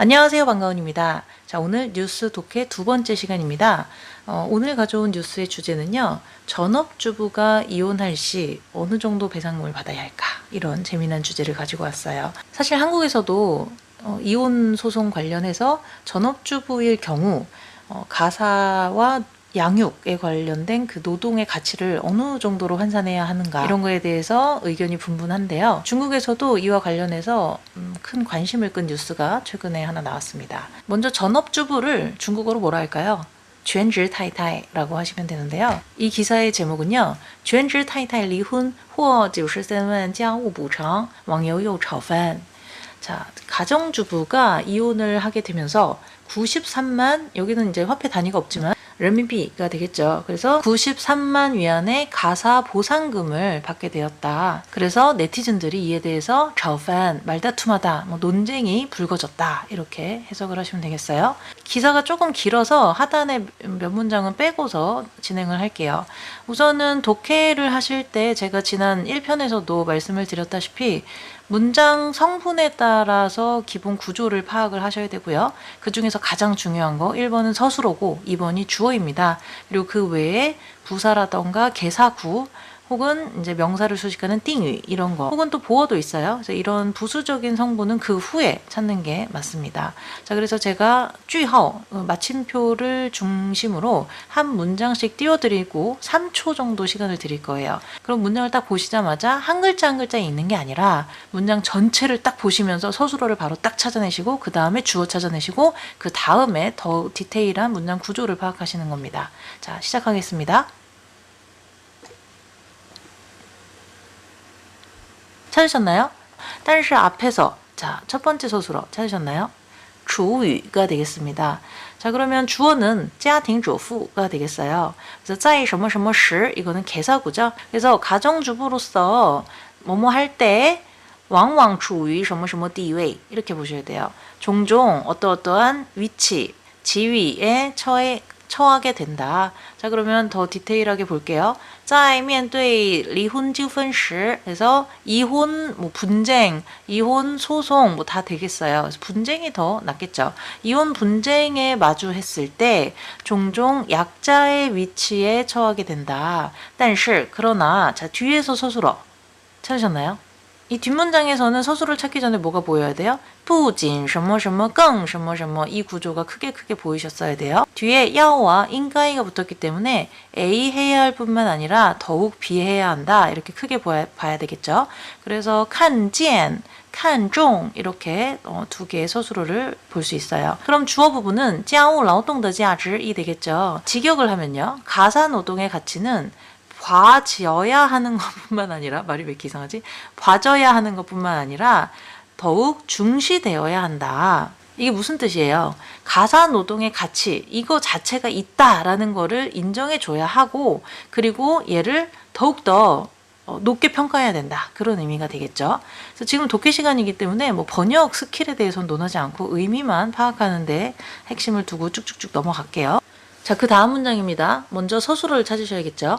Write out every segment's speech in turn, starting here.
안녕하세요. 반가운입니다. 자, 오늘 뉴스 독해 두 번째 시간입니다. 어, 오늘 가져온 뉴스의 주제는요. 전업주부가 이혼할 시 어느 정도 배상금을 받아야 할까? 이런 재미난 주제를 가지고 왔어요. 사실 한국에서도 어, 이혼 소송 관련해서 전업주부일 경우 어, 가사와 양육에 관련된 그 노동의 가치를 어느 정도로 환산해야 하는가 이런 거에 대해서 의견이 분분한데요. 중국에서도 이와 관련해서 음, 큰 관심을 끈 뉴스가 최근에 하나 나왔습니다. 먼저 전업주부를 중국어로 뭐라 할까요? 주엔질 타이타이라고 하시면 되는데요. 이 기사의 제목은요. 주엔질 타이타이 리훈 호어 93만 자우 부창 왕여요 차판 자, 가정주부가 이혼을 하게 되면서 93만 여기는 이제 화폐 단위가 없지만 르민비가 되겠죠. 그래서 93만 위안의 가사 보상금을 받게 되었다. 그래서 네티즌들이 이에 대해서 저판 말다툼하다, 뭐 논쟁이 불거졌다 이렇게 해석을 하시면 되겠어요. 기사가 조금 길어서 하단에 몇 문장은 빼고서 진행을 할게요. 우선은 독해를 하실 때 제가 지난 1편에서도 말씀을 드렸다시피 문장 성분에 따라서 기본 구조를 파악을 하셔야 되고요. 그 중에서 가장 중요한 거 1번은 서술어고 2번이 주어입니다. 그리고 그 외에 부사라던가 개사구 혹은 이제 명사를 수식하는 띵위 이런 거 혹은 또 보어도 있어요. 그래서 이런 부수적인 성분은 그 후에 찾는 게 맞습니다. 자 그래서 제가 쥐하오 어, 마침표를 중심으로 한 문장씩 띄워드리고 3초 정도 시간을 드릴 거예요. 그럼 문장을 딱 보시자마자 한 글자 한 글자 있는 게 아니라 문장 전체를 딱 보시면서 서술어를 바로 딱 찾아내시고 그 다음에 주어 찾아내시고 그 다음에 더 디테일한 문장 구조를 파악하시는 겁니다. 자 시작하겠습니다. 찾으셨나요? 但是 앞에서 자, 첫 번째 소수로 찾으셨나요? 주유가 되겠습니다. 자, 그러면 주어는 家庭主妇가 되겠어요. 그래서 在什么什么时 이거는 개사구죠. 그래서 가정주부로서 뭐뭐 할 때 往往处于什么什么地位 이렇게 보셔야 돼요. 종종 어떠어떠한 위치, 지위에 처해 처하게 된다. 자, 그러면 더 디테일하게 볼게요. 在面对离婚纠纷时 그래서 이혼 뭐 분쟁, 이혼 소송 뭐 다 되겠어요. 그래서 분쟁이 더 낫겠죠. 이혼 분쟁에 마주했을 때 종종 약자의 위치에 처하게 된다. 但是 그러나 자, 뒤에서 서술어 찾으셨나요? 이 뒷문장에서는 서술을 찾기 전에 뭐가 보여야 돼요? 不仅什么什么更什么什么이 구조가 크게 크게 보이셨어야 돼요. 뒤에 야와 인가이가 붙었기 때문에 A 해야 할 뿐만 아니라 더욱 B 해야 한다. 이렇게 크게 봐야, 봐야 되겠죠. 그래서 看见 看종 이렇게 어, 두 개의 서술어를 볼 수 있어요. 그럼 주어 부분은 家务劳动的价值이 되겠죠. 직역을 하면요. 가사 노동의 가치는 봐지어야 하는 것뿐만 아니라 말이 왜 이렇게 이상하지? 봐져야 하는 것뿐만 아니라 더욱 중시되어야 한다. 이게 무슨 뜻이에요? 가사 노동의 가치 이거 자체가 있다라는 거를 인정해 줘야 하고 그리고 얘를 더욱더 어, 높게 평가해야 된다. 그런 의미가 되겠죠. 그래서 지금 독해 시간이기 때문에 뭐 번역 스킬에 대해서는 논하지 않고 의미만 파악하는데 핵심을 두고 쭉쭉쭉 넘어갈게요. 자, 그 다음 문장입니다. 먼저 서술어를 찾으셔야겠죠.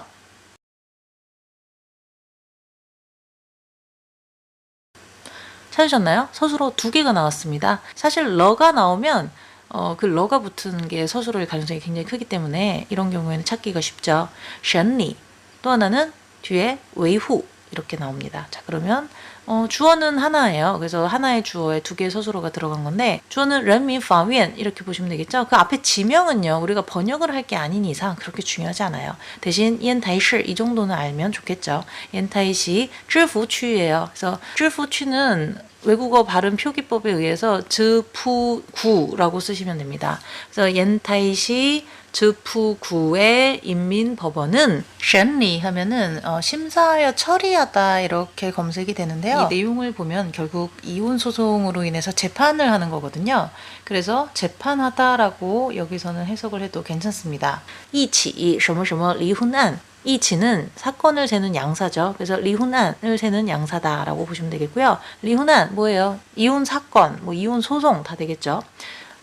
찾으셨나요? 서술어 두 개가 나왔습니다. 사실 러가 나오면 어, 그 러가 붙은 게 서술어일 가능성이 굉장히 크기 때문에 이런 경우에는 찾기가 쉽죠. 션리 또 하나는 뒤에 웨이후 이렇게 나옵니다. 자 그러면 어, 주어는 하나예요. 그래서 하나의 주어에 두 개의 서술어가 들어간 건데 주어는 런민파위엔 이렇게 보시면 되겠죠. 그 앞에 지명은요. 우리가 번역을 할 게 아닌 이상 그렇게 중요하지 않아요. 대신 옌타이시 이 정도는 알면 좋겠죠. 옌타이시 쯔푸취예요. 그래서 쯔푸취는 외국어 발음 표기법에 의해서 즈푸구라고 쓰시면 됩니다. 그래서 옌타이시 즈푸구의 인민법원은 쉔리 하면은 어, 심사하여 처리하다 이렇게 검색이 되는데요. 이 내용을 보면 결국 이혼 소송으로 인해서 재판을 하는 거거든요. 그래서 재판하다라고 여기서는 해석을 해도 괜찮습니다. 이치 什么什么离婚案 이치는 사건을 세는 양사죠. 그래서 리훈안을 세는 양사다라고 보시면 되겠고요. 리훈안 뭐예요? 이혼 사건, 뭐 이혼 소송 다 되겠죠.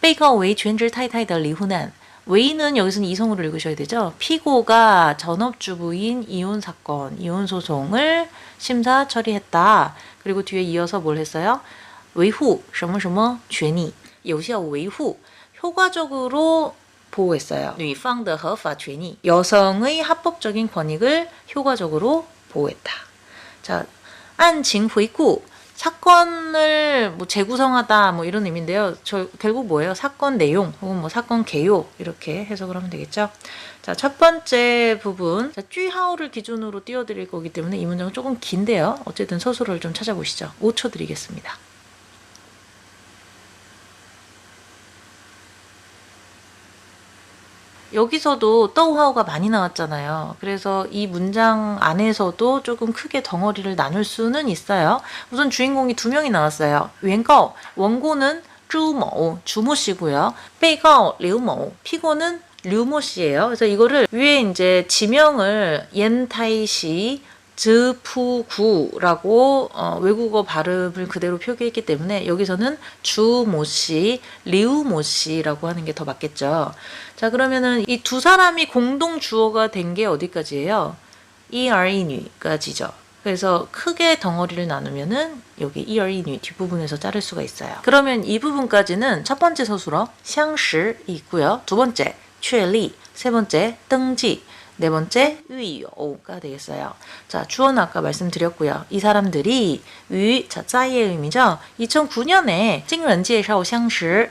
被告为全职太太的 리훈안 웨이는 여기서는 이성으로 읽으셔야 되죠. 피고가 전업주부인 이혼 사건, 이혼 소송을 심사 처리했다. 그리고 뒤에 이어서 뭘 했어요? 웨이후, 什么什么权益 有效维护 효과적으로 보호했어요. 女方的合法权益 여성의 합법적인 권익을 효과적으로 보호했다. 자, 안징 회구 사건을 뭐 재구성하다 뭐 이런 의미인데요. 저 결국 뭐예요? 사건 내용 혹은 뭐 사건 개요 이렇게 해석을 하면 되겠죠. 자, 첫 번째 부분 자, 쥐하오를 기준으로 띄워드릴 거기 때문에 이 문장은 조금 긴데요. 어쨌든 서술어를 좀 찾아보시죠. 5초 드리겠습니다. 여기서도 떠우하오가 많이 나왔잖아요. 그래서 이 문장 안에서도 조금 크게 덩어리를 나눌 수는 있어요. 우선 주인공이 두 명이 나왔어요. 웬거 원고는 주모 주모 씨고요. 베이거 류모 피고는 류모 씨예요. 그래서 이거를 위에 이제 지명을 옌타이시 즈푸구라고 어, 외국어 발음을 그대로 표기했기 때문에 여기서는 주모씨, 리우모씨라고 하는 게 더 맞겠죠. 자 그러면은 이 두 사람이 공동 주어가 된 게 어디까지예요? 이얼이뉴까지죠. 그래서 크게 덩어리를 나누면은 여기 이얼이니 뒷부분에서 자를 수가 있어요. 그러면 이 부분까지는 첫 번째 서술어 샹시 있고요. 두 번째 최리, 세 번째 등지, 네 번째 위요가 되겠어요. 자, 주어는 아까 말씀드렸고요. 이 사람들이 위, 자, 짜이의 의미죠. 2009년에 찡런지에샤오 샹시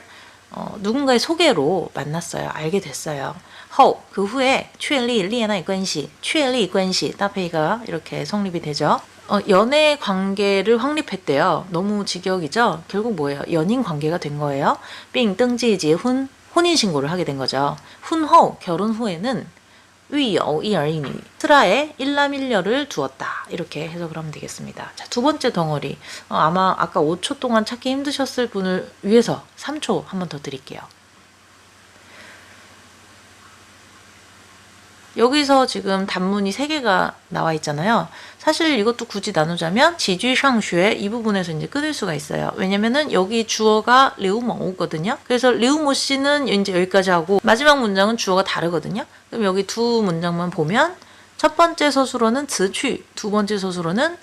어, 누군가의 소개로 만났어요. 알게 됐어요. 호, 그 후에 确立恋爱关系,确立关系 따페이가 이렇게 성립이 되죠. 어, 연애 관계를 확립했대요. 너무 직역이죠. 결국 뭐예요? 연인 관계가 된 거예요. 并登记结婚 혼인 신고를 하게 된 거죠. 훈호 결혼 후에는 위여 이얼이니 트라에 일남일녀를 두었다 이렇게 해석을 하면 되겠습니다. 자, 두 번째 덩어리 어, 아마 아까 5초 동안 찾기 힘드셨을 분을 위해서 3초 한번 더 드릴게요. 여기서 지금 단문이 3개가 나와 있잖아요. 사실 이것도 굳이 나누자면 지쥐상슈에 이 부분에서 이제 끊을 수가 있어요. 왜냐면은 여기 주어가 류모거든요. 그래서 류모 씨는 이제 여기까지 하고 마지막 문장은 주어가 다르거든요. 그럼 여기 두 문장만 보면 첫 번째 서술어는 즈취, 두 번째 서술어는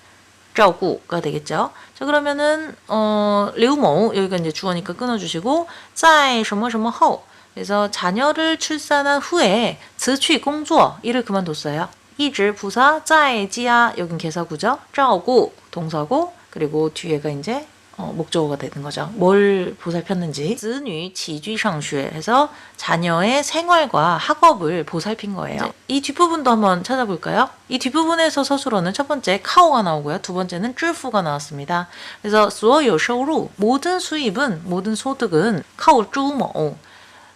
照顾가 되겠죠. 자 그러면은 어 류모 여기가 이제 주어니까 끊어주시고 在什么什么后 그래서 자녀를 출산한 후에 즈취 공주어 일을 그만뒀어요. 이즈 부사 짜에지야 여긴 개사구죠. 짜오고 동사고 그리고 뒤에가 이제 어, 목적어가 되는 거죠. 뭘 보살폈는지 즈뉴 지쥐상슈에 해서 자녀의 생활과 학업을 보살핀 거예요. 네. 이 뒷부분도 한번 찾아볼까요? 이 뒷부분에서 서술어는 첫 번째 카오가 나오고요. 두 번째는 쭈푸가 나왔습니다. 그래서 수어 요쇼로 모든 수입은 모든 소득은 카오 쭈모 뭐, 어,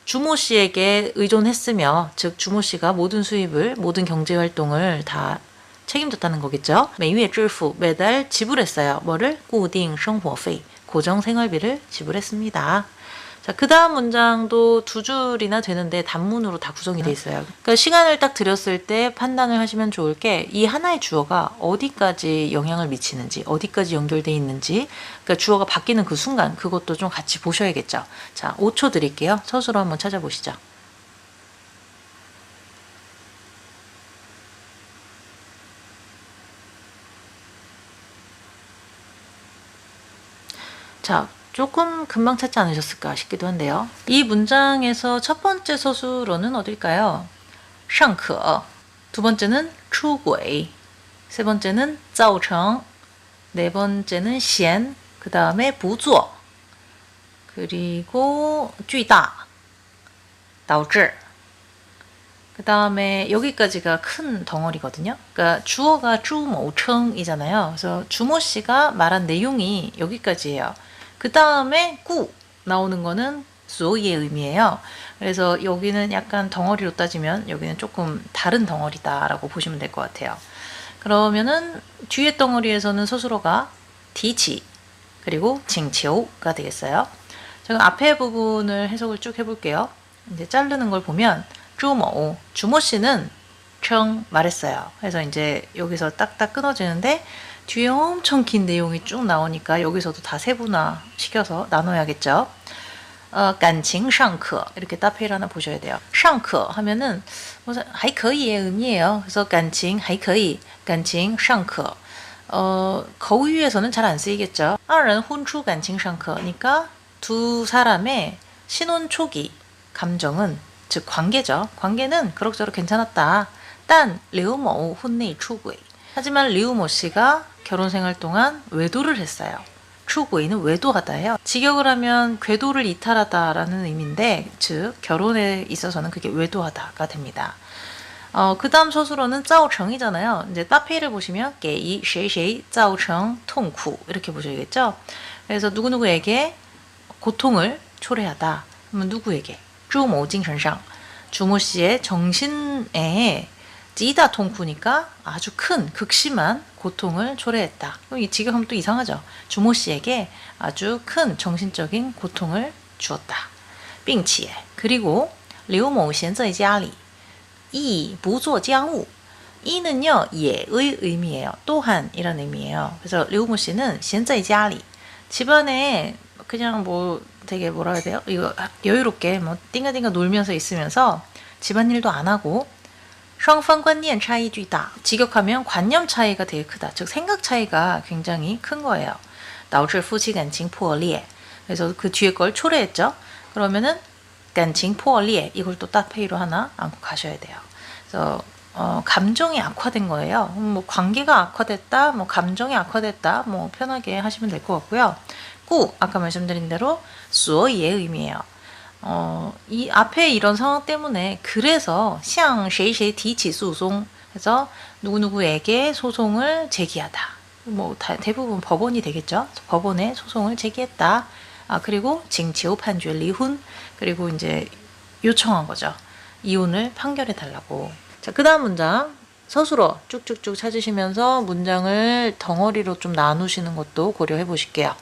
주모 씨에게 의존했으며 즉 주모 씨가 모든 수입을 모든 경제 활동을 다 책임졌다는 거겠죠. 매月支付 매달 지불했어요. 뭐를 固定生活费 고정 생활비를 지불했습니다. 자, 그 다음 문장도 두 줄이나 되는데 단문으로 다 구성이 돼 있어요. 그러니까 시간을 딱 들였을 때 판단을 하시면 좋을 게 이 하나의 주어가 어디까지 영향을 미치는지, 어디까지 연결돼 있는지, 그러니까 주어가 바뀌는 그 순간 그것도 좀 같이 보셔야겠죠. 자, 5초 드릴게요. 서술로 한번 찾아보시죠. 자, 조금 금방 찾지 않으셨을까 싶기도 한데요. 이 문장에서 첫 번째 서술어는 어딜까요? 上课. 두 번째는 出轨. 세 번째는 造成. 네 번째는 嫌. 그 다음에 不做. 그리고 巨大. 导致. 그 다음에 여기까지가 큰 덩어리거든요. 그러니까 주어가 주모청이잖아요. 그래서 주모 씨가 말한 내용이 여기까지예요. 그 다음에 꾸 나오는 거는 소이의 의미예요. 그래서 여기는 약간 덩어리로 따지면 여기는 조금 다른 덩어리다라고 보시면 될 것 같아요. 그러면은 뒤에 덩어리에서는 스스로가 디치 그리고 징치오가 되겠어요. 제가 앞에 부분을 해석을 쭉 해볼게요. 이제 자르는 걸 보면 주모 주모 씨는 청 말했어요. 그래서 이제 여기서 딱딱 끊어지는데 뒤에 엄청 긴 내용이 쭉 나오니까 여기서도 다 세분화 시켜서 나눠야겠죠. 어, 간칭 상크 이렇게 따페일 하나 보셔야 돼요. 상크 하면은 무슨 하이커이의 의미예요. 그래서 간칭 하이커이, 간칭 상크. 어, 거위에서는 잘 안 쓰이겠죠. 二人 혼추 간칭 상크니까 그러니까 두 사람의 신혼 초기 감정은 즉 관계죠. 관계는 그럭저럭 괜찮았다. 딴 류모 혼내이 추구이. 하지만 류모 씨가 결혼 생활 동안 외도를 했어요. 추구이는 외도하다예요. 직역을 하면 궤도를 이탈하다라는 의미인데, 즉 결혼에 있어서는 그게 외도하다가 됩니다. 어, 그 다음 소수로는 짜오청이잖아요. 이제 따페이를 보시면 게이 쉐이쉐이 짜오청 통쿠 이렇게 보셔야겠죠. 그래서 누구누구에게 고통을 초래하다. 그러면 누구에게? 주모 징선상 주모 씨의 정신에 찌다 통쿠니까 아주 큰 극심한 고통을 초래했다. 그럼 이 직역하면 또 이상하죠. 주모 씨에게 아주 큰 정신적인 고통을 주었다. 并且 그리고 刘某闲在家里 이不做家务 이는요 예의 의미예요. 또한 이런 의미예요. 그래서 류모 씨는 闲在家里 집안에 그냥 뭐 되게 뭐라 해야 돼요? 이거 여유롭게 뭐 띵가띵가 놀면서 있으면서 집안일도 안 하고 상판 관념 차이 주다. 직역하면 관념 차이가 되게 크다. 즉 생각 차이가 굉장히 큰 거예요. 나오질 후지 간칭 포리에. 그래서 그 뒤에 걸 초래했죠. 그러면은 간칭 포어리에 이걸 또 따페이로 하나 안고 가셔야 돼요. 그래서 어, 감정이 악화된 거예요. 뭐 관계가 악화됐다, 뭐 감정이 악화됐다, 뭐 편하게 하시면 될 것 같고요. 꾸 아까 말씀드린 대로 수어의 의미예요. 어, 이 앞에 이런 상황 때문에 그래서 시앙 쉐이쉐이 디치 소송 해서 누구누구에게 소송을 제기하다. 뭐 다, 대부분 법원이 되겠죠. 법원에 소송을 제기했다. 아, 그리고 징치오 판주 리훈 그리고 이제 요청한 거죠. 이혼을 판결해 달라고. 자, 그다음 문장. 서술어 쭉쭉쭉 찾으시면서 문장을 덩어리로 좀 나누시는 것도 고려해 보실게요.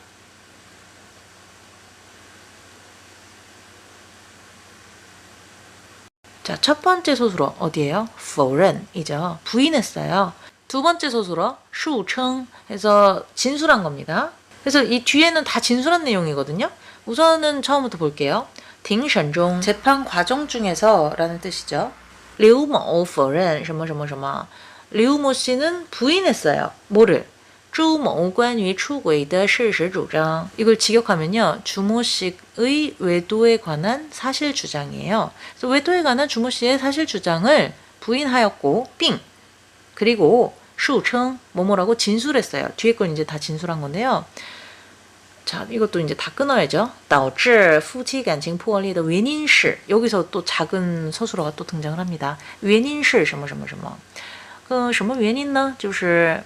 자, 첫 번째 소술어 어디예요? 否认 이죠. 부인했어요. 두 번째 소술어 述称 해서 진술한 겁니다. 그래서 이 뒤에는 다 진술한 내용이거든요. 우선은 처음부터 볼게요. 庭审中 재판 과정 중에서라는 뜻이죠. 刘某否认什么什么什么. 류모 씨는 부인했어요. 뭐를? 朱某关于出轨的事实主张. 이걸 직역하면요. 주모 씨의 외도에 관한 사실 주장이에요. 그래서 외도에 관한 주모 씨의 사실 주장을 부인하였고, 빙. 그리고 述称 뭐뭐라고 진술했어요. 뒤에 건 이제 다 진술한 건데요. 자, 이것도 이제 다 끊어야죠. 导致夫妻感情破裂的原因是 여기서 또 작은 서술어가 또 등장을 합니다. 原因是什么什么什么?그, 什么原因呢?就是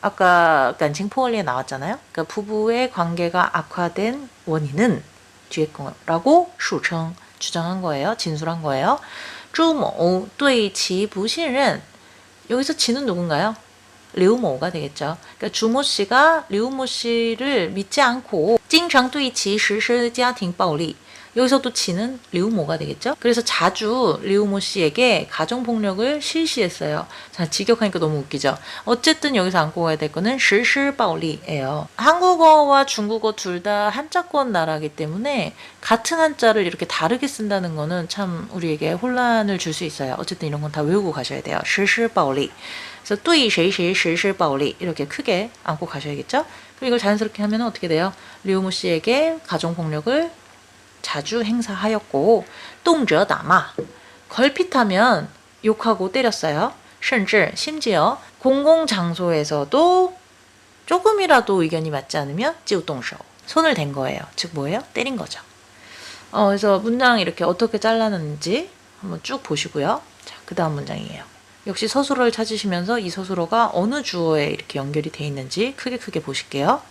아까感情 破裂 나왔잖아요. 그러니까 부부의 관계가 악화된 원인은 뒤에 거라고 述称 주장한 거예요. 진술한 거예요. 朱某对其不信任 여기서 지는 누군가요? 류모가 되겠죠. 그러니까 주모 씨가 류모 씨를 믿지 않고 经常对其实施家庭暴力 여기서 또 지는 리우모가 되겠죠? 그래서 자주 리우모 씨에게 가정폭력을 실시했어요. 자, 직역하니까 너무 웃기죠? 어쨌든 여기서 안고 가야 될 거는 실실바울리예요. 한국어와 중국어 둘 다 한자권 나라기 때문에 같은 한자를 이렇게 다르게 쓴다는 거는 참 우리에게 혼란을 줄 수 있어요. 어쨌든 이런 건 다 외우고 가셔야 돼요. 실실바울리. 그래서 또이 쉐이쉐이 실실바울리 이렇게 크게 안고 가셔야겠죠? 그리고 이걸 자연스럽게 하면 어떻게 돼요? 리우모 씨에게 가정폭력을 자주 행사하였고 똥저다마 걸핏하면 욕하고 때렸어요. 심지 심지어 공공장소에서도 조금이라도 의견이 맞지 않으면 찌우똥쇼 손을 댄 거예요. 즉 뭐예요? 때린 거죠. 어, 그래서 문장 이렇게 어떻게 잘라는지 한번 쭉 보시고요. 자, 그 다음 문장이에요. 역시 서술어를 찾으시면서 이 서술어가 어느 주어에 이렇게 연결이 돼 있는지 크게 크게 보실게요.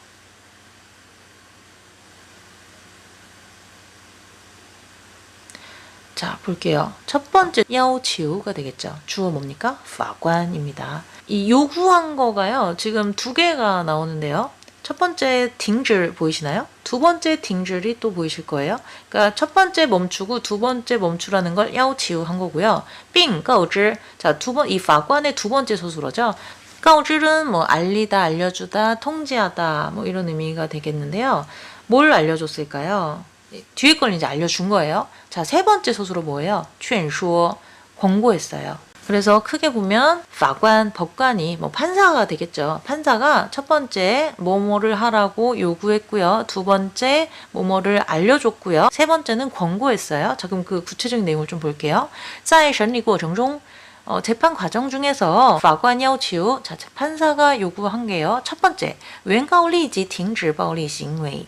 자, 볼게요. 첫 번째 야오치우가 되겠죠. 주어 뭡니까? 파관입니다. 이 요구한 거가요. 지금 두 개가 나오는데요. 첫 번째 딩줄 보이시나요? 두 번째 딩줄이 또 보이실 거예요. 그러니까 첫 번째 멈추고 두 번째 멈추라는 걸 야오치우 한 거고요. 빙, 가오즈. 자, 두 번, 이 파관의 두 번째 소수로죠. 가오즈는 뭐 알리다, 알려주다, 통지하다 뭐 이런 의미가 되겠는데요. 뭘 알려줬을까요? 뒤에 걸 이제 알려준 거예요. 자, 세 번째 소수로 뭐예요? 劝说, 권고했어요. 그래서 크게 보면法官, 법관이 뭐 판사가 되겠죠. 판사가 첫 번째 뭐뭐를 하라고 요구했고요. 두 번째 뭐뭐를 알려줬고요. 세 번째는 권고했어요. 자 그럼 그 구체적인 내용을 좀 볼게요. 在审理过程中 어, 재판 과정 중에서法官要求 자, 판사가 요구한 게요. 첫 번째, 原告立即停止暴力行为.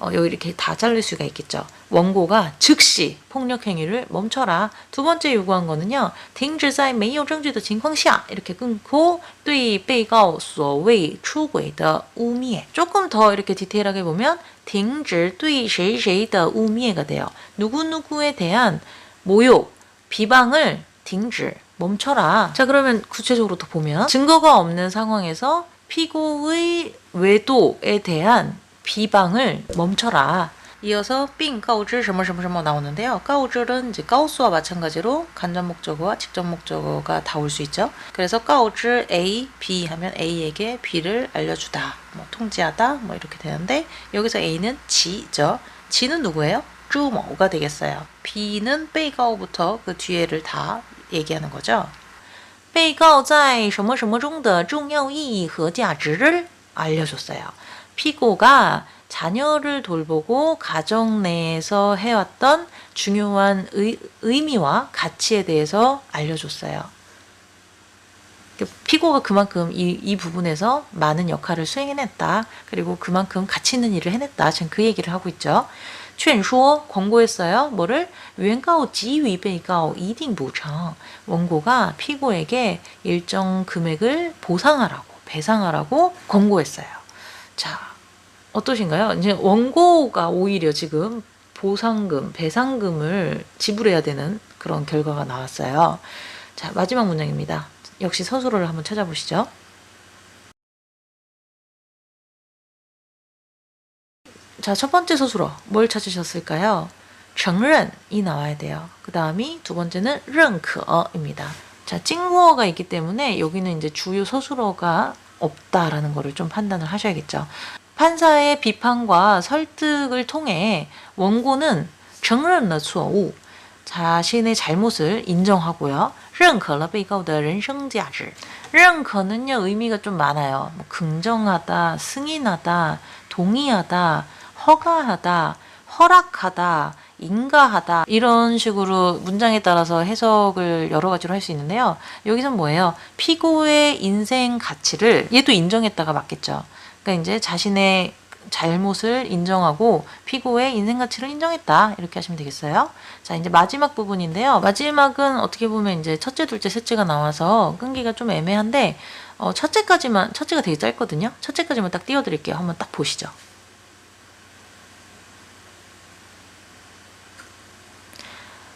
어, 여기 이렇게 다 자를 수가 있겠죠. 원고가 즉시 폭력 행위를 멈춰라. 두 번째 요구한 거는요. 停止在没有证据的情况下 이렇게 끊고 对被告所谓出轨的污蔑. 조금 더 이렇게 디테일하게 보면 停止对谁谁的污蔑가 돼요. 누구누구에 대한 모욕, 비방을 停止 멈춰라. 자, 그러면 구체적으로 더 보면 증거가 없는 상황에서 피고의 외도에 대한 비방을 멈춰라. 이어서 并告知什么什么什么 나오는데요. 告知는 이제 告诉와 마찬가지로 간접 목적어와 직접 목적어가 다 올 수 있죠. 그래서 告知 A, B 하면 A에게 B를 알려주다, 뭐 통지하다, 뭐 이렇게 되는데 여기서 A는 지죠. 지는 누구예요? 朱某가 되겠어요. B는 被告부터그 뒤에를 다 얘기하는 거죠. 被告在什么什么中的重要意义和价值를 알려줬어요. 피고가 자녀를 돌보고 가정 내에서 해왔던 중요한 의, 미와 가치에 대해서 알려줬어요. 그 피고가 그만큼 이, 이 부분에서 많은 역할을 수행해냈다. 그리고 그만큼 가치 있는 일을 해냈다. 지금 그 얘기를 하고 있죠. 劝说 권고했어요. 뭐를? 유엔가오 지위 베이가오 이딩 보상 원고가 피고에게 일정 금액을 보상하라고 배상하라고 권고했어요. 자, 어떠신가요? 이제 원고가 오히려 지금 보상금, 배상금을 지불해야 되는 그런 결과가 나왔어요. 자, 마지막 문장입니다. 역시 서술어를 한번 찾아보시죠. 자, 첫 번째 서술어 뭘 찾으셨을까요? 承认이 나와야 돼요. 그 다음이 두 번째는 认可입니다. 자, 찡구어가 있기 때문에 여기는 이제 주요 서술어가 없다라는 거를 좀 판단을 하셔야겠죠. 판사의 비판과 설득을 통해 원고는 承认了错误 자신의 잘못을 인정하고요. 认可了被告的人生价值. 认可는요 의미가 좀 많아요. 뭐 긍정하다, 승인하다, 동의하다, 허가하다, 허락하다, 인가하다 이런 식으로 문장에 따라서 해석을 여러 가지로 할 수 있는데요. 여기서는 뭐예요? 피고의 인생 가치를 얘도 인정했다가 맞겠죠. 그러니까 이제 자신의 잘못을 인정하고 피고의 인생 가치를 인정했다 이렇게 하시면 되겠어요. 자 이제 마지막 부분인데요. 마지막은 어떻게 보면 이제 첫째, 둘째, 셋째가 나와서 끈기가 좀 애매한데 어, 첫째까지만 첫째가 되게 짧거든요. 첫째까지만 딱 띄워드릴게요. 한번 딱 보시죠.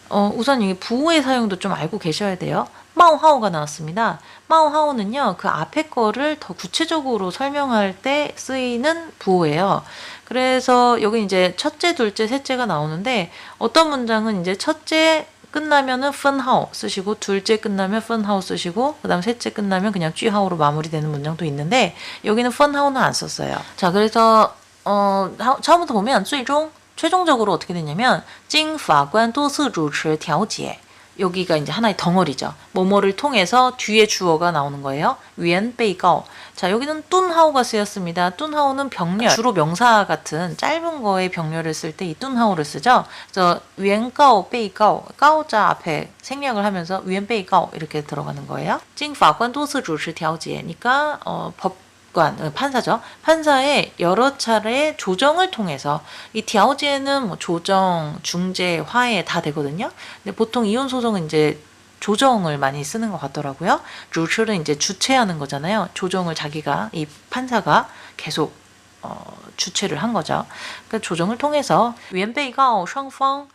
어, 우선 이 부호의 사용도 좀 알고 계셔야 돼요. 마오하오가 나왔습니다. 마오하오는요, 그 앞에 거를 더 구체적으로 설명할 때 쓰이는 부호예요. 그래서 여기 이제 첫째, 둘째, 셋째가 나오는데 어떤 문장은 이제 첫째 끝나면은 펀하오 쓰시고 둘째 끝나면 펀하오 쓰시고 그다음 셋째 끝나면 그냥 쥐하오로 마무리되는 문장도 있는데 여기는 펀하오는 안 썼어요. 자, 그래서 어 처음부터 보면 最终 최종적으로 어떻게 되냐면 经法官多次主持调解 여기가 이제 하나의 덩어리죠. 뭐뭐를 통해서 뒤에 주어가 나오는 거예요. 위엔 베이가오. 자, 여기는 뚠하오가 쓰였습니다. 뚠하오는 병렬, 주로 명사 같은 짧은 거에 병렬을 쓸 때 이 뚠하오를 쓰죠. 그래서 위엔가오, 베이가오, 가오자 앞에 생략을 하면서 위엔 베이가오 이렇게 들어가는 거예요. 经法官多次主持调解. 니까 어, 법 관, 어, 판사죠. 판사의 여러 차례 조정을 통해서 이 디아오지에는 뭐 조정, 중재, 화해 다 되거든요. 근데 보통 이혼 소송은 이제 조정을 많이 쓰는 것 같더라고요. 루츠는 이제 주최하는 거잖아요. 조정을 자기가 이 판사가 계속 어, 주최를 한 거죠. 그러니까 조정을 통해서 왼베이가双方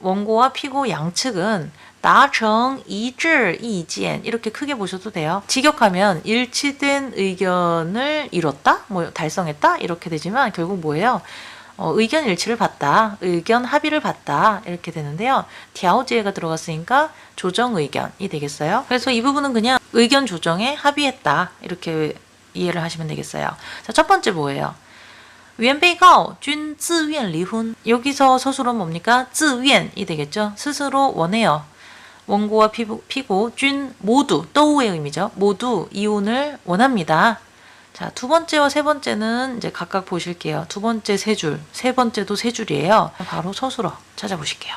원고와 피고 양측은 나정 이질 이지엔 이렇게 크게 보셔도 돼요. 직역하면 일치된 의견을 이뤘다, 뭐 달성했다 이렇게 되지만 결국 뭐예요? 어, 의견 일치를 봤다, 의견 합의를 봤다 이렇게 되는데요. 디아오지에가 들어갔으니까 조정 의견이 되겠어요. 그래서 이 부분은 그냥 의견 조정에 합의했다 이렇게 이해를 하시면 되겠어요. 자, 첫 번째 뭐예요? 原被告均自愿离婚. 여기서 서술은 뭡니까? 自愿이 되겠죠. 스스로 원해요. 원고와 피고, 피고, 준 모두 또우의 의미죠. 모두 이혼을 원합니다. 자, 두 번째와 세 번째는 이제 각각 보실게요. 두 번째 세 줄, 세 번째도 세 줄이에요. 바로 서술어 찾아보실게요.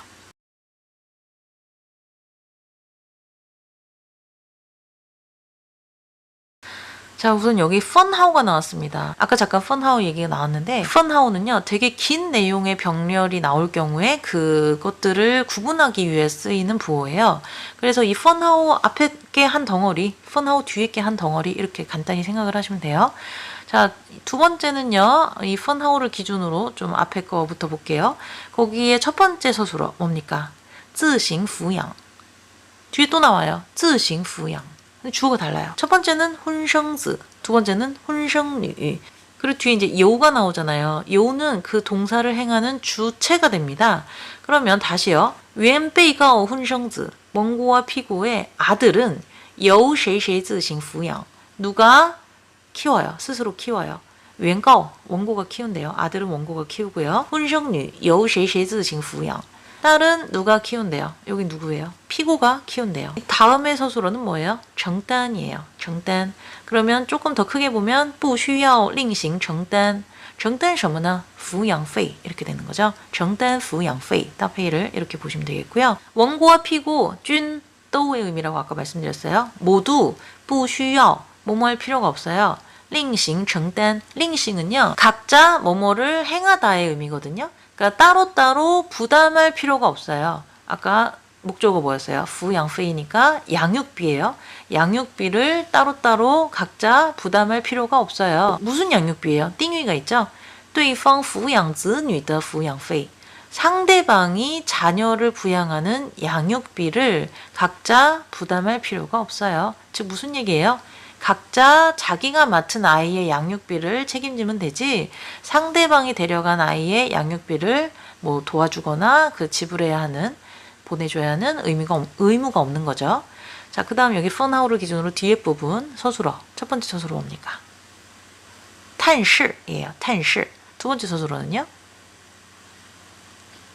자, 우선 여기 펀하우가 나왔습니다. 아까 잠깐 펀하우 얘기가 나왔는데, 펀하우는요, 되게 긴 내용의 병렬이 나올 경우에 그것들을 구분하기 위해 쓰이는 부호예요. 그래서 이 펀하우 앞에 게 한 덩어리, 펀하우 뒤에 게 한 덩어리, 이렇게 간단히 생각을 하시면 돼요. 자, 두 번째는요, 이 펀하우를 기준으로 좀 앞에 거부터 볼게요. 거기에 첫 번째 서술어, 뭡니까? 自行抚养. 뒤에 또 나와요. 自行抚养. 근데 주어가 달라요. 첫 번째는 혼성즈, 두 번째는 혼성류. 그리고 뒤에 이제 요가 나오잖아요. 요는 그 동사를 행하는 주체가 됩니다. 그러면 다시요. 웬베이가 혼성즈, 원고와 피고의 아들은 여谁谁自行抚养. 누가 키워요. 스스로 키워요. 웬가오 원고가 키운대요. 아들은 원고가 키우고요. 혼성류 여谁谁自行抚养. 딸은 누가 키운대요? 여기 누구예요? 피고가 키운대요. 다음의 서술어는 뭐예요? 정단이에요. 정단. 그러면 조금 더 크게 보면 不需要另行承担. 정단 什么呢? 抚养费 이렇게 되는 거죠. 정단 抚养费 따페이를 이렇게 보시면 되겠고요. 원고와 피고 준 또의 의미라고 아까 말씀드렸어요. 모두 不需要 뭐뭐 할 필요가 없어요. 另行承担 링싱은요 각자 뭐뭐를 행하다의 의미거든요. 그러니까 따로따로 부담할 필요가 없어요. 아까 목적어 뭐였어요? 부양페이니까 양육비예요. 양육비를 따로따로 각자 부담할 필요가 없어요. 무슨 양육비예요? 띵위가 있죠? 对方抚养子女的抚养费. 상대방이 자녀를 부양하는 양육비를 각자 부담할 필요가 없어요. 즉 무슨 얘기예요? 각자 자기가 맡은 아이의 양육비를 책임지면 되지 상대방이 데려간 아이의 양육비를 뭐 도와주거나 그 지불해야 하는 보내줘야 하는 의미가 의무가 없는 거죠. 자, 그다음 여기 펀하우를 기준으로 뒤에 부분 서술어 첫 번째 서술어 뭡니까? 탄실이에요. 탄실 두 번째 서술어는요?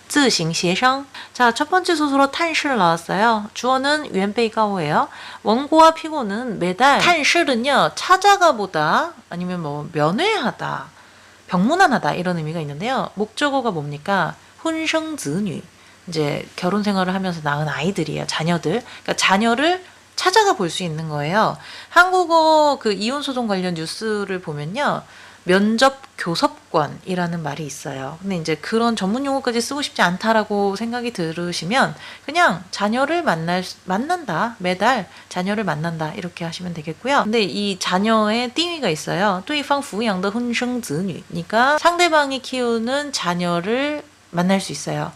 自行协商. 자, 첫 번째 소설로 탄실 나왔어요. 주어는 웬베이가오예요. 원고와 피고는 매달 탄실은요 찾아가 보다 아니면 뭐 면회하다, 병문안하다 이런 의미가 있는데요. 목적어가 뭡니까? 혼성子女 이제 결혼 생활을 하면서 낳은 아이들이에요. 자녀들. 그러니까 자녀를 찾아가 볼 수 있는 거예요. 한국어 그 이혼 소송 관련 뉴스를 보면요. 면접 교섭관이라는 말이 있어요. 근데 이제 그런 전문 용어까지 쓰고 싶지 않다라고 생각이 들으시면 그냥 자녀를 만날 수- 만난다. 매달 자녀를 만난다. 이렇게 하시면 되겠고요. 근데 이 자녀의 띵위가 있어요. 对方抚养的婚生子女. 그러니까 상대방이 키우는 자녀를 만날 수 있어요.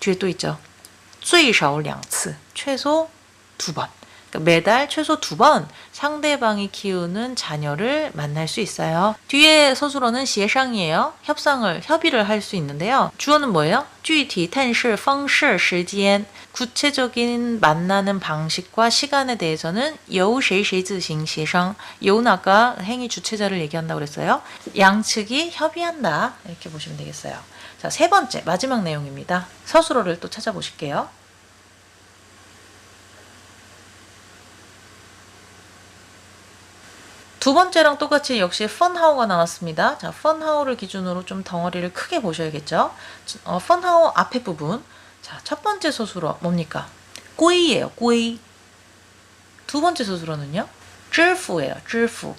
뒤에 또 있죠. 最少两次. 최소 두 번. 그러니까 매달 최소 두 번 상대방이 키우는 자녀를 만날 수 있어요. 뒤에 서술어는 协商이에요 협상을, 협의를 할 수 있는데요. 주어는 뭐예요? 具体探视方式时间 구체적인 만나는 방식과 시간에 대해서는 由谁谁自行协商 由는 아까 행위 주체자를 얘기한다고 그랬어요. 양측이 협의한다. 이렇게 보시면 되겠어요. 자, 세 번째, 마지막 내용입니다. 서술어를 또 찾아보실게요. 두 번째랑 똑같이 역시 펀하우가 나왔습니다. 자, 펀하우를 기준으로 좀 덩어리를 크게 보셔야겠죠. 어, 펀하우 앞에 부분. 자, 첫 번째 소수로 뭡니까? 꼬이예요, 꼬이. 두 번째 소수로는요? 쯔푸예요, 쯔푸.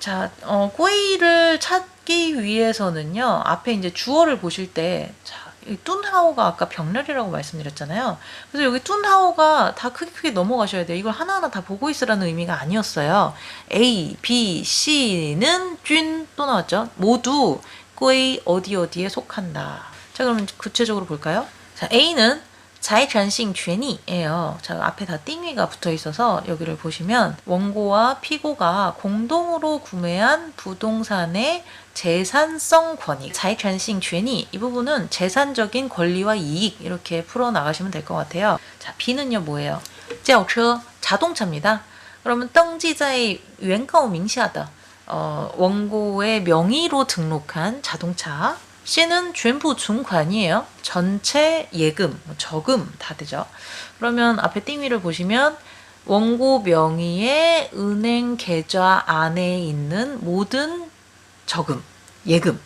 자, 어, 꼬이를 찾기 위해서는요. 앞에 이제 주어를 보실 때 자, 이 뚠하오가 아까 병렬이라고 말씀드렸잖아요. 그래서 여기 뚠하오가 다 크게 크게 넘어가셔야 돼요. 이걸 하나하나 다 보고 있으라는 의미가 아니었어요. A, B, C는 쥔 또 나왔죠. 모두 꼬이 어디 어디에 속한다. 자, 그럼 구체적으로 볼까요? 자, A는 자이전싱 죄니예요. 자 앞에 다 띵이가 붙어 있어서 여기를 보시면 원고와 피고가 공동으로 구매한 부동산의 재산성 권익, 자익전싱 죄니 이 부분은 재산적인 권리와 이익 이렇게 풀어 나가시면 될 것 같아요. 자 B는요 뭐예요? 轿车 자동차입니다. 그러면 등지자의 웬가오 밍시하다. 어, 원고의 명의로 등록한 자동차 C는 전부 중관이에요. 전체 예금, 뭐 저금 다 되죠. 그러면 앞에 띵위를 보시면 원고 명의의 은행 계좌 안에 있는 모든 저금, 예금은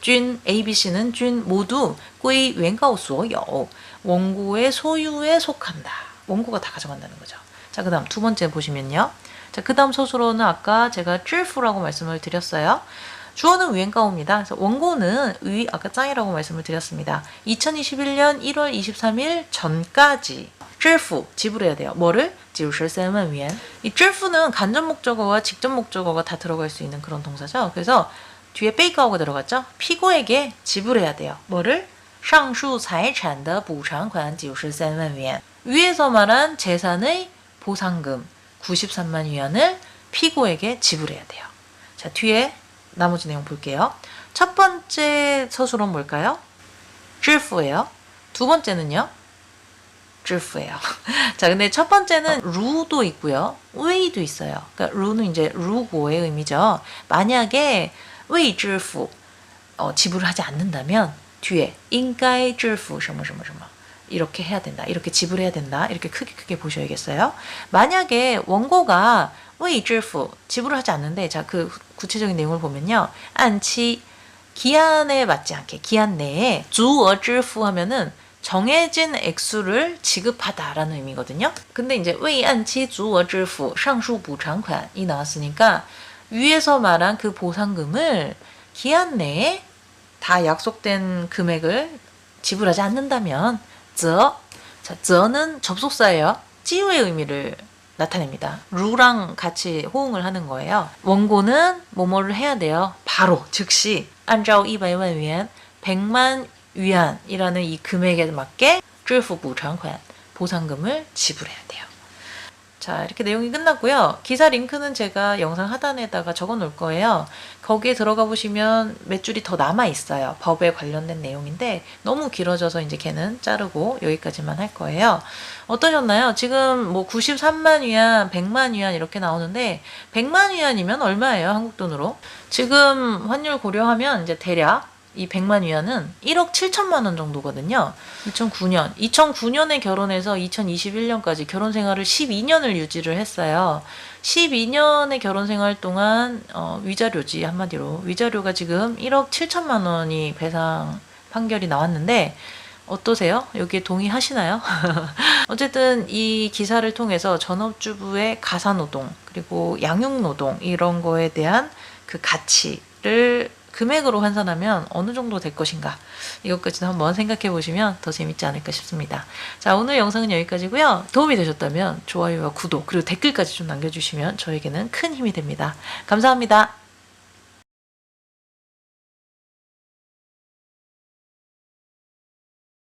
쥔 ABC는 쥔 모두 꾸이 웬가오수어요. 원고의 소유에 속한다. 원고가 다 가져간다는 거죠. 자, 그 다음 두 번째 보시면요. 자, 그 다음 소수로는 아까 제가 줄프라고 말씀을 드렸어요. 주어는 위엔가오입니다. 그래서 원고는 위 아까 짱이라고 말씀을 드렸습니다. 2021년 1월 23일 전까지 支付 지불해야 돼요. 뭐를? 93만 위안. 이 支付는 간접 목적어와 직접 목적어가 다 들어갈 수 있는 그런 동사죠. 그래서 뒤에 베이커가 들어갔죠. 피고에게 지불해야 돼요. 뭐를? 上述财产的补偿款93만 위안. 위에서 말한 재산의 보상금 93만 위안을 피고에게 지불해야 돼요. 자, 뒤에 나머지 내용 볼게요. 첫 번째 서술은 뭘까요? 支付예요. 두 번째는요? 支付예요. 자, 근데 첫 번째는 루도 있고요. 웨이도 있어요. 그러니까 루는 이제 루고의 의미죠. 만약에 웨이 支付 어, 지불을 하지 않는다면 뒤에 应该支付什么什么什么 이렇게 해야 된다. 이렇게 지불해야 된다. 이렇게 크게 크게 보셔야겠어요. 만약에 원고가 未支付 지불을 하지 않는데 자 그 구체적인 내용을 보면요. 안치 기한에 맞지 않게 기한 내에 주어 즈후 하면은 정해진 액수를 지급하다라는 의미거든요. 근데 이제 외안치 주어 즈후 상수 부偿款이 나왔으니까 위에서 말한 그 보상금을 기한 내에 다 약속된 금액을 지불하지 않는다면 저 자, 저는 접속사예요. 찌우의 의미를 나타냅니다. 루랑 같이 호응을 하는 거예요. 원고는 뭐뭐를 해야 돼요. 바로 즉시 按照100만 위안 100만 위안이라는 이 금액에 맞게 支付补偿款 보상금을 지불해야 돼요. 자, 이렇게 내용이 끝났고요. 기사 링크는 제가 영상 하단에다가 적어 놓을 거예요. 거기에 들어가 보시면 몇 줄이 더 남아 있어요. 법에 관련된 내용인데 너무 길어져서 이제 걔는 자르고 여기까지만 할 거예요. 어떠셨나요? 지금 뭐 93만 위안, 100만 위안 이렇게 나오는데 100만 위안이면 얼마예요? 한국 돈으로? 지금 환율 고려하면 이제 대략 이 100만 위안은 1억 7천만 원 정도거든요. 2009년. 2009년에 결혼해서 2021년까지 결혼 생활을 12년을 유지를 했어요. 12년의 결혼 생활 동안 어, 위자료지 한마디로 위자료가 지금 1억 7천만 원이 배상 판결이 나왔는데 어떠세요? 여기에 동의하시나요? 어쨌든 이 기사를 통해서 전업주부의 가사노동 그리고 양육노동 이런 거에 대한 그 가치를 금액으로 환산하면 어느 정도 될 것인가 이것까지도 한번 생각해 보시면 더 재밌지 않을까 싶습니다. 자 오늘 영상은 여기까지고요. 도움이 되셨다면 좋아요와 구독 그리고 댓글까지 좀 남겨주시면 저에게는 큰 힘이 됩니다. 감사합니다.